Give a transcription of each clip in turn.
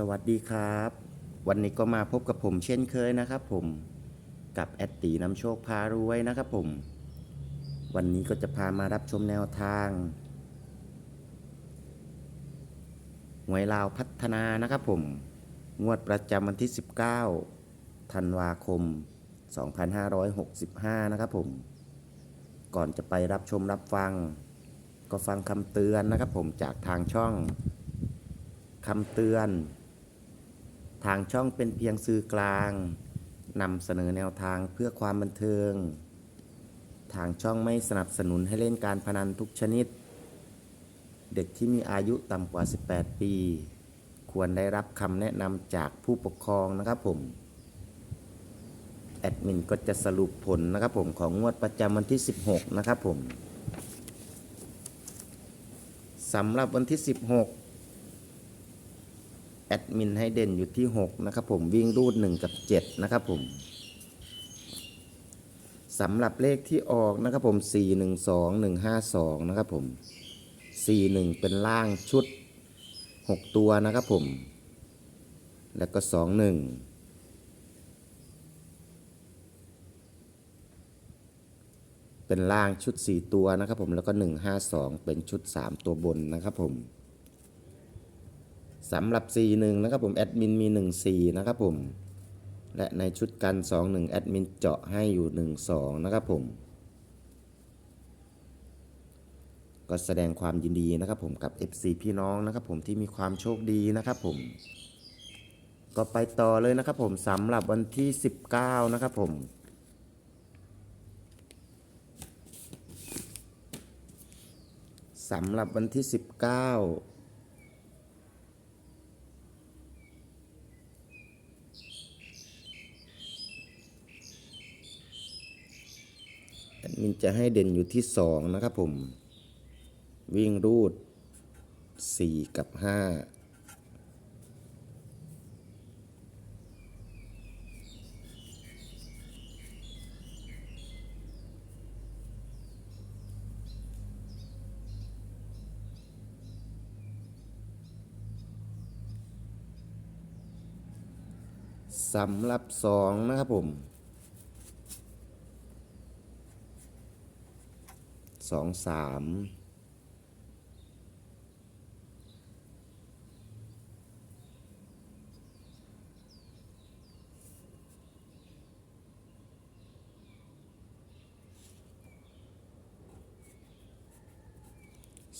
สวัสดีครับ วันนี้ก็มาพบกับผมเช่นเคยนะครับผมกับแอดตีนำโชคพารวยนะครับผม วันนี้ก็จะพามารับชมแนวทางหวยลาวพัฒนานะครับผม งวดประจำวันที่ 19 ธันวาคม 2565 นะครับผม ก่อนจะไปรับชมรับฟัง ก็ฟังคำเตือนนะครับผมจากทางช่องคำเตือน ทางช่องเป็นเพียงสื่อกลางนำเสนอแนวทางเพื่อความบันเทิง ทางช่องไม่สนับสนุนให้เล่นการพนันทุกชนิด เด็กที่มีอายุต่ำกว่า 18 ปี ควรได้รับคำแนะนำจากผู้ปกครองนะครับผม แอดมินก็จะสรุปผลนะครับผมของงวดประจำวันที่ 16 นะครับผมสำหรับวันที่ 16 แอดมินให้เด่นอยู่ที่ 6 นะครับผมวิ่งรูด 1 กับ 7 นะครับผมสำหรับเลขที่ออกนะครับผม 4 1 2 1 5 2 นะครับผม 4 1 เป็นล่างชุด 6 ตัวนะครับผม แล้วก็ 2 1เป็นล่างชุด 4 ตัวนะครับผมแล้วก็ 152 เป็นชุด 3 ตัวบนนะครับผม สำหรับ 41 นะครับผมแอดมินมี 14 นะครับผม และในชุดกัน 21 แอดมินเจาะให้อยู่ 12 นะครับผม ก็แสดงความยินดีนะครับผมกับ FC พี่น้องนะครับผมที่มีความโชคดีนะครับผม ก็ไปต่อเลยนะครับผมสำหรับวันที่ 19 นะครับผมสำหรับวันที่ 19 แอด มินจะให้เด่นอยู่ที่ 2 นะครับผม วิ่งรูด 4 กับ 5สำหรับ 2 นะครับผม สองสาม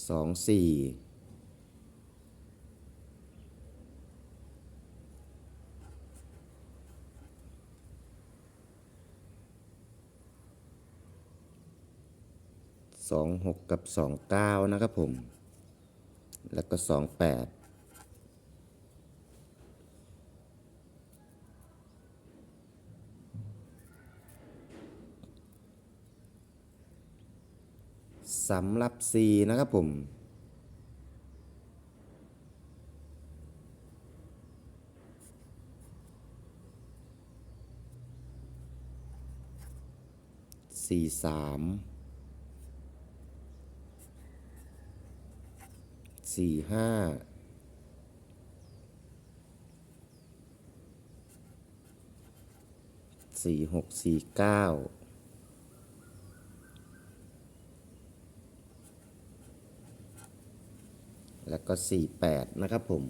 สองสี่ สองหกกับสองเก้านะครับผม แล้วก็สองแปดสำหรับ4นะครับผม สี่สาม สี่ห้าสี่หกสี่เก้าแล้วก็สี่แปดนะครับผม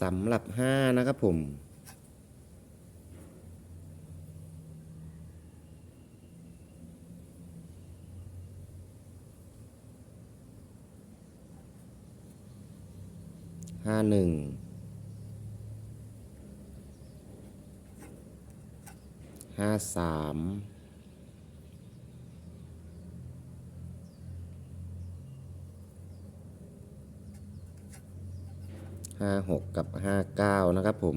สำหรับห้านะครับผม ห้าหนึ่ง ห้าสาม 56 กับ 59 นะครับผม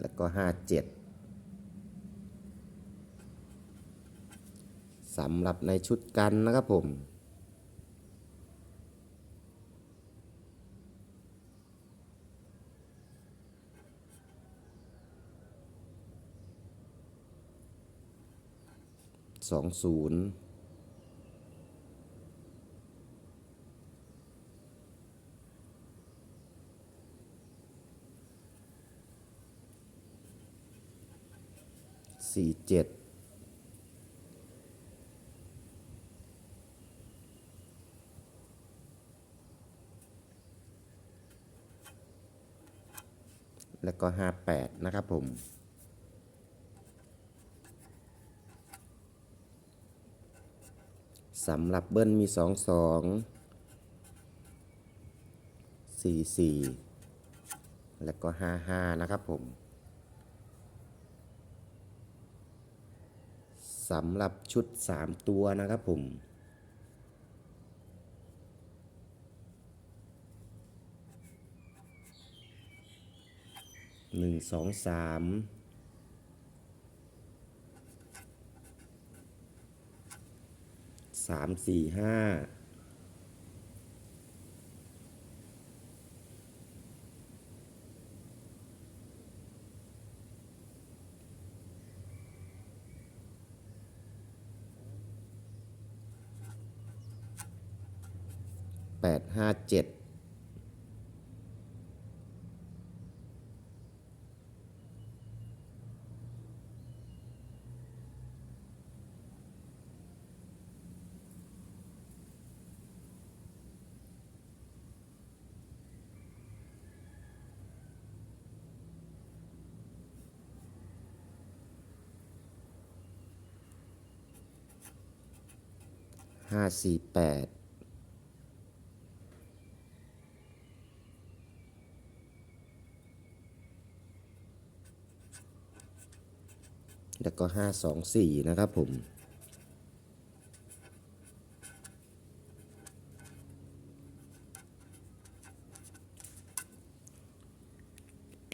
แล้วก็ 57สำหรับในชุดกันนะครับผมสองศูนย์ สี่เจ็ดแล้วก็ห้าแปดนะครับผม สำหรับเบิ้ลมีสองสองสี่สี่แล้วก็ห้าห้านะครับผม สำหรับชุดสามตัวนะครับผม หนึ่งสองสามสามสี่ห้า แปดห้าเจ็ดห้าสี่แปด แล้วก็ห้าสองสี่นะครับผม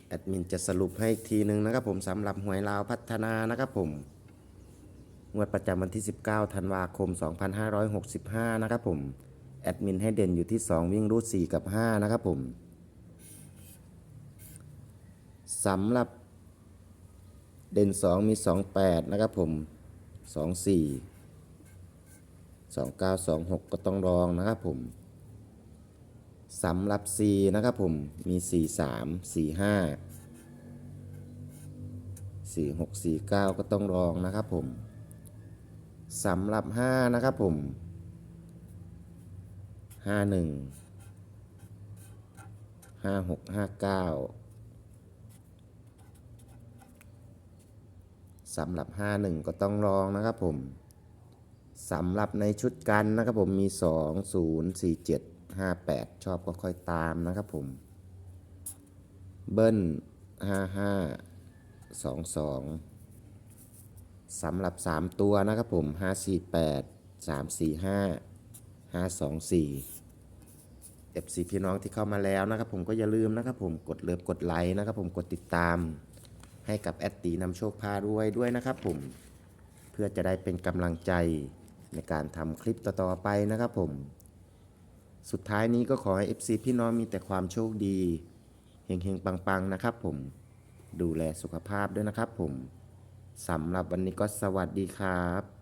แอดมินจะสรุปให้อีกทีหนึ่งนะครับผมสำหรับหวยลาวพัฒนานะครับผมงวดประจำวันที่ 19 ธันวาคม 2565 นะครับผม แอดมินให้เด่นอยู่ที่ 2 วิ่งรูด4กับ 5 นะครับผมสำหรับ เด่น 2 มี 28 นะครับผม 24 29 26 ก็ต้องรองนะครับผมสำหรับ C นะครับผม มี 43 45 46 49 ก็ต้องรองนะครับผมสำหรับ 5 นะครับผม 51 56 59 สำหรับ 51 ก็ต้องรองนะครับผมสำหรับในชุดกันนะครับผมมี 2 0 4 7 5 8 ชอบก็ค่อยตามนะครับผม เบิ้ล 55 22สำหรับ 3 ตัวนะครับผม 548 345 524 FC พี่น้องที่เข้ามาแล้วนะครับผมก็อย่าลืมนะครับผมกดเลิฟกดไลค์นะครับผมกดติดตาม ให้กับแอดตีนำโชคพารวยด้วยนะครับผม เพื่อจะได้เป็นกำลังใจในการทำคลิปต่อๆไปนะครับผม สุดท้ายนี้ก็ขอให้ FC พี่น้องมีแต่ความโชคดีเฮงๆ ปังๆ นะครับผม ดูแลสุขภาพด้วยนะครับผม สำหรับวันนี้ก็สวัสดีครับ